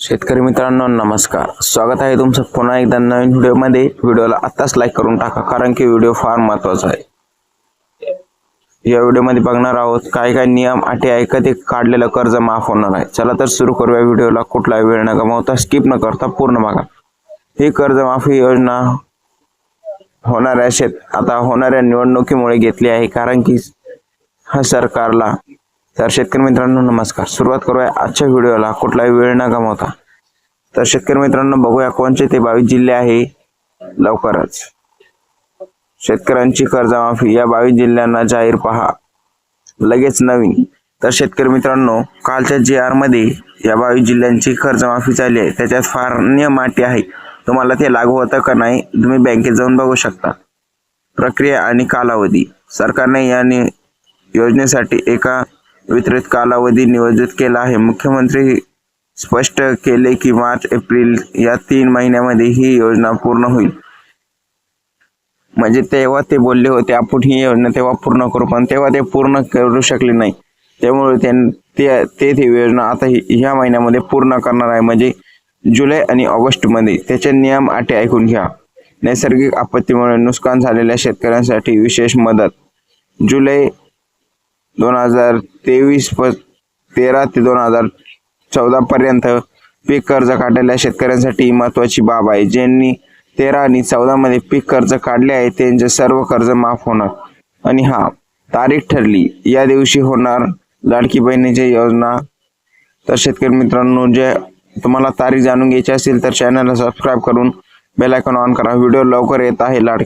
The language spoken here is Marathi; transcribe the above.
शेतकरी मित्रांनो नमस्कार. स्वागत आहे तुमचं पुन्हा एकदा नवीन व्हिडिओमध्ये. व्हिडिओला आत्ताच लाईक करून टाका कारण की व्हिडिओ फार महत्त्वाचा आहे. या व्हिडिओमध्ये बघणार आहोत काय काय नियम अटी आहे का ते काढलेलं कर्ज माफ होणार आहे. चला तर सुरू करूया व्हिडिओला. कुठलाही वेळ न गमावता स्किप न करता पूर्ण बघा. ही कर्जमाफी योजना होणाऱ्या शेत आता होणाऱ्या निवडणुकीमुळे घेतली आहे कारण की हा सरकारला तर शेतकरी मित्रांनो नमस्कार. सुरुवात करूया आजच्या व्हिडिओला. कुठलाही वेळ न गमावता. तर शेतकरी मित्रांनो बघूया कोणचे ते बावीस जिल्हे आहे. लवकरच. शेतकऱ्यांची कर्जमाफी या बावीस जिल्ह्यांना जाहीर पहा. लगेच नवीन. तर शेतकरी मित्रांनो कालच्या जी आरमध्ये या बावीस जिल्ह्यांची कर्जमाफी झाली आहे. त्याच्यात फार नियम आहे तुम्हाला ते लागू होतं का नाही तुम्ही बँकेत जाऊन बघू शकता. प्रक्रिया आणि कालावधी. सरकारने या योजनेसाठी एका वितरित कालावधी नियोजित केला आहे. मुख्यमंत्री स्पष्ट केले की मार्च एप्रिल या तीन महिन्यामध्ये ही योजना पूर्ण होईल. म्हणजे तेव्हा ते बोलले होते आपण ही योजना तेव्हा पूर्ण करू पण तेव्हा ते पूर्ण करू शकले नाही. त्यामुळे त्यां- ते ते ती योजना आता ह्या महिन्यामध्ये पूर्ण करणार आहे. म्हणजे जुलै आणि ऑगस्टमध्ये त्याचे नियम अटी ऐकून घ्या. नैसर्गिक आपत्तीमुळे नुकसान झालेल्या शेतकऱ्यांसाठी विशेष मदत. जुलै दोन हजार तेवीस प तेरा ते दोन हजार चौदा पर्यंत पीक कर्ज काढलेल्या शेतकऱ्यांसाठी महत्त्वाची महत्वाची बाब आहे. ज्यांनी तेरा आणि चौदा मध्ये पीक कर्ज काढले आहे त्यांचे सर्व कर्ज माफ होणार. आणि हा तारीख ठरली. या दिवशी होणार लाडकी बहिणीची योजना. तर शेतकरी मित्रांनो जे तुम्हाला तारीख जाणून घ्यायची असेल तर चॅनलला सबस्क्राईब करून बेल आयकॉन ऑन करा. व्हिडिओ लवकर येत आहे लाडकी